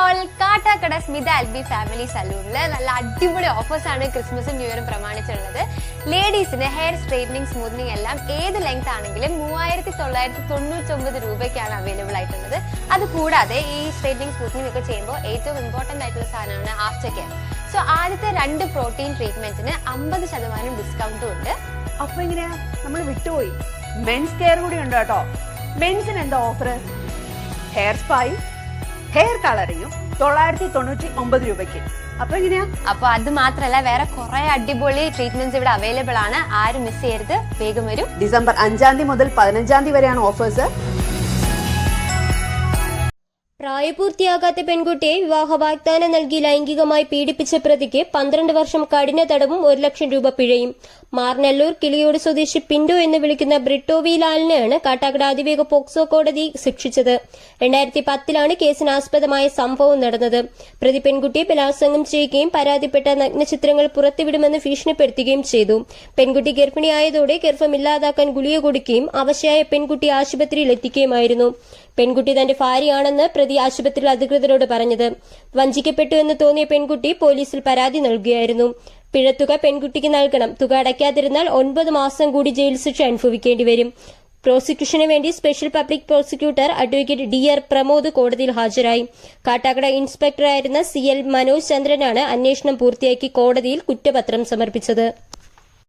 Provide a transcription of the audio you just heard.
All Kattakada Smitha Albi family സലൂണിൽ നല്ല അടിപൊളി ഓഫേഴ്സ് ആണ് ക്രിസ്മസും ന്യൂ ഇയറും പ്രമാണിച്ചുള്ളത് ലേഡീസിന് ഹെയർ സ്ട്രെയിറ്റനിങ് സ്മൂത്തനിങ് എല്ലാം ഏത് ലെങ്ത് ആണെങ്കിലും മൂവായിരത്തി തൊള്ളായിരത്തി തൊണ്ണൂറ്റൊമ്പത് രൂപയ്ക്കാണ് അവൈലബിൾ ആയിട്ടുള്ളത്. അത് കൂടാതെ ഈ സ്ട്രെയിറ്റനിങ് സ്മൂത്തനിങ് ഒക്കെ ചെയ്യുമ്പോൾ ഏറ്റവും ഇമ്പോർട്ടന്റ് ആയിട്ടുള്ള സാധനമാണ് ആഫ്റ്റർ കെയർ സോ ആദ്യത്തെ രണ്ട് പ്രോട്ടീൻ ട്രീറ്റ്മെന്റിന് അമ്പത് ശതമാനം ഡിസ്കൗണ്ടും ഉണ്ട്. അപ്പൊ എങ്ങനെയാ നമ്മൾ വിട്ടുപോയി. മെൻസ് കെയർ കൂടി ഉണ്ട് കേട്ടോ. മെൻസിന് എന്താ ഓഫർ ഹെയർ സ്പായി ഹെയർ കളറിയും തൊള്ളായിരത്തി തൊണ്ണൂറ്റി ഒമ്പത് രൂപയ്ക്ക്. അപ്പൊ എങ്ങനെയാ? അപ്പൊ അത് മാത്രല്ല വേറെ കുറെ അടിപൊളി ട്രീറ്റ്മെന്റ്സ് ഇവിടെ അവൈലബിൾ ആണ്. ആരും മിസ് ചെയ്യരുത്. വേഗം വരും. ഡിസംബർ അഞ്ചാം തീയതി മുതൽ പതിനഞ്ചാം തീയതി വരെയാണ് ഓഫേഴ്സ് പ്രായപൂർത്തിയാകാത്ത പെൺകുട്ടിയെ വിവാഹ വാഗ്ദാനം നൽകി ലൈംഗികമായി പീഡിപ്പിച്ച പ്രതിക്ക് പന്ത്രണ്ട് വർഷം കഠിന തടവും ഒരു ലക്ഷം രൂപ പിഴയും. മാർനെല്ലൂർ കിളിയോട് സ്വദേശി പിൻഡോ എന്ന് വിളിക്കുന്ന ബ്രിട്ടോവി ലാലിനെയാണ് കാട്ടാക്കട അതിവേഗ പോക്സോ കോടതി ശിക്ഷിച്ചത്. രണ്ടായിരത്തി പത്തിലാണ് കേസിനാസ്പദമായ സംഭവം നടന്നത്. പ്രതി പെൺകുട്ടിയെ ബലാത്സംഗം ചെയ്യുകയും പരാതിപ്പെട്ട നഗ്നചിത്രങ്ങൾ പുറത്തുവിടുമെന്ന് ഭീഷണിപ്പെടുത്തുകയും ചെയ്തു. പെൺകുട്ടി ഗർഭിണിയായതോടെ ഗർഭം ഇല്ലാതാക്കാൻ ഗുളിക കൊടുക്കുകയും അവശയായ പെൺകുട്ടി ആശുപത്രിയിൽ എത്തിക്കുകയുമായിരുന്നു പെൺകുട്ടി തന്റെ ഭാര്യയാണെന്ന് പ്രതി ആശുപത്രി അധികൃതരോട് പറഞ്ഞത്. വഞ്ചിക്കപ്പെട്ടു എന്ന് തോന്നിയ പെൺകുട്ടി പോലീസിൽ പരാതി നൽകുകയായിരുന്നു. പിഴത്തുക പെൺകുട്ടിക്ക് നൽകണം. തുക അടയ്ക്കാതിരുന്നാൽ ഒൻപത് മാസം കൂടി ജയിൽ ശിക്ഷ അനുഭവിക്കേണ്ടി വരും. പ്രോസിക്യൂഷന് വേണ്ടി special public prosecutor advocate D R Pramod കോടതിയിൽ ഹാജരായി. കാട്ടാക്കട ഇൻസ്പെക്ടറായിരുന്ന സി എൽ മനോജ് ചന്ദ്രനാണ് അന്വേഷണം പൂർത്തിയാക്കി കോടതിയിൽ കുറ്റപത്രം സമർപ്പിച്ചത്.